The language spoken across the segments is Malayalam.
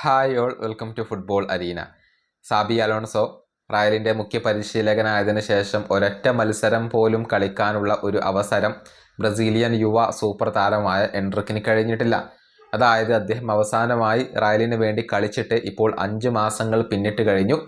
Hi all welcome to football arena. Xabi Alonso റയലിന്റെ മുഖ്യ പരിശീലകനായതിനു ശേഷം ഒരൊറ്റ മത്സരം പോലും കളിക്കാനുള്ള ഒരു അവസരം ബ്രസീലിയൻ യുവ സൂപ്പർ താരമായ എൻട്രിക്കിന് കഴിഞ്ഞിട്ടില്ല. അതായത് അദ്ദേഹം അവസാനമായി റയലിന് വേണ്ടി കളിച്ചിട്ട് ഇപ്പോൾ അഞ്ച് മാസങ്ങൾ പിന്നിട്ട് കഴിഞ്ഞു.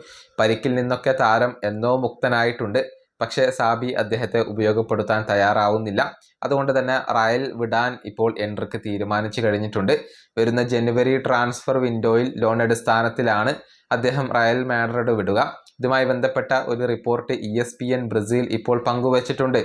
പരിക്കിൽ നിന്നൊക്കെ താരം എന്നോ മുക്തനായിട്ടുണ്ട്. പക്ഷേ സാബി അദ്ദേഹത്തെ ഉപയോഗപ്പെടുത്താൻ തയ്യാറാവുന്നില്ല. അതുകൊണ്ട് തന്നെ റയൽ വിടാൻ ഇപ്പോൾ എൻട്രിക്ക് തീരുമാനിച്ചു കഴിഞ്ഞിട്ടുണ്ട്. വരുന്ന ജനുവരി ട്രാൻസ്ഫർ വിൻഡോയിൽ ലോൺ അടിസ്ഥാനത്തിലാണ് അദ്ദേഹം റയൽ മാഡ്രിഡ് വിടുക. ഇതുമായി ബന്ധപ്പെട്ട ഒരു report E S P N Brazil ഇപ്പോൾ പങ്കുവച്ചിട്ടുണ്ട്.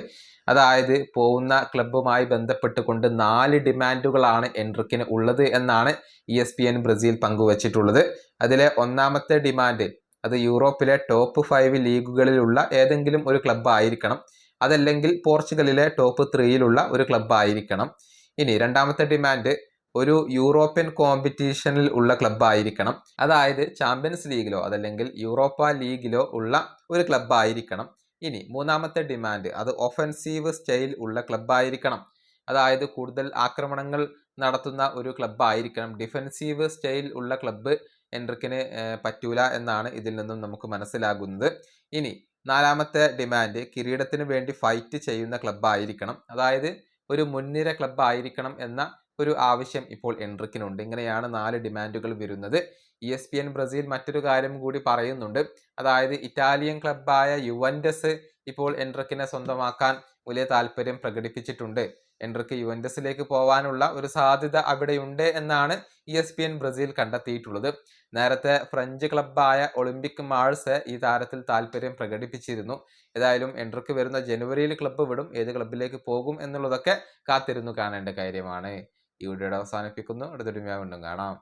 അതായത് പോകുന്ന ക്ലബ്ബുമായി ബന്ധപ്പെട്ടുകൊണ്ട് നാല് ഡിമാൻഡുകളാണ് എൻട്രിക്കിന് ഉള്ളത് എന്നാണ് E S P N Brazil പങ്കുവച്ചിട്ടുള്ളത്. അതിലെ ഒന്നാമത്തെ ഡിമാൻഡ് അത് യൂറോപ്പിലെ ടോപ്പ് ഫൈവ് ലീഗുകളിലുള്ള ഏതെങ്കിലും ഒരു ക്ലബ്ബ് ആയിരിക്കണം. അതല്ലെങ്കിൽ പോർച്ചുഗലിലെ ടോപ്പ് ത്രീയിലുള്ള ഒരു ക്ലബ്ബ് ആയിരിക്കണം. ഇനി രണ്ടാമത്തെ ഡിമാൻഡ് ഒരു യൂറോപ്യൻ കോമ്പറ്റീഷനിൽ ഉള്ള ക്ലബ്ബ് ആയിരിക്കണം. അതായത് ചാമ്പ്യൻസ് ലീഗിലോ അതല്ലെങ്കിൽ യൂറോപ്പ ലീഗിലോ ഉള്ള ഒരു ക്ലബ്ബ് ആയിരിക്കണം. ഇനി മൂന്നാമത്തെ ഡിമാൻഡ് അത് ഒഫൻസീവ് സ്റ്റൈൽ ഉള്ള ക്ലബ്ബ് ആയിരിക്കണം. അതായത് കൂടുതൽ ആക്രമണങ്ങൾ നടത്തുന്ന ഒരു ക്ലബ്ബ് ആയിരിക്കണം. ഡിഫെൻസീവ് സ്റ്റൈൽ ഉള്ള ക്ലബ്ബ് എൻട്രിക്കിന് പറ്റൂല എന്നാണ് ഇതിൽ നിന്നും നമുക്ക് മനസ്സിലാകുന്നത്. ഇനി നാലാമത്തെ ഡിമാൻഡ് കിരീടത്തിന് വേണ്ടി ഫൈറ്റ് ചെയ്യുന്ന ക്ലബ്ബ് ആയിരിക്കണം. അതായത് ഒരു മുൻനിര ക്ലബ്ബ് ആയിരിക്കണം എന്ന ഒരു ആവശ്യം ഇപ്പോൾ എൻട്രിക്കിനുണ്ട് ഇങ്ങനെയാണ് നാല് ഡിമാൻഡുകൾ വരുന്നത്. E S P N Brazil മറ്റൊരു കാര്യം കൂടി പറയുന്നുണ്ട്. അതായത് ഇറ്റാലിയൻ ക്ലബ്ബായ യുവൻഡസ് ഇപ്പോൾ എൻട്രിക്കിനെ സ്വന്തമാക്കാൻ വലിയ താല്പര്യം പ്രകടിപ്പിച്ചിട്ടുണ്ട്. എൻട്രിക്ക് യുവൻഡസിലേക്ക് പോവാനുള്ള ഒരു സാധ്യത അവിടെയുണ്ട് എന്നാണ് E S P N Brazil കണ്ടെത്തിയിട്ടുള്ളത്. നേരത്തെ ഫ്രഞ്ച് ക്ലബ്ബായ ഒളിമ്പിക് മാൾസ് ഈ താരത്തിൽ താല്പര്യം പ്രകടിപ്പിച്ചിരുന്നു. ഏതായാലും എൻട്രിക്ക് വരുന്ന ജനുവരിയിൽ ക്ലബ്ബ് വിടും ഏത് ക്ലബിലേക്ക് പോകും എന്നുള്ളതൊക്കെ കാത്തിരുന്നു കാണേണ്ട കാര്യമാണ്. ഈ വീഡിയോയുടെ അവസാനിപ്പിക്കുന്നു. അടുത്തൊരു വീണ്ടും കാണാം.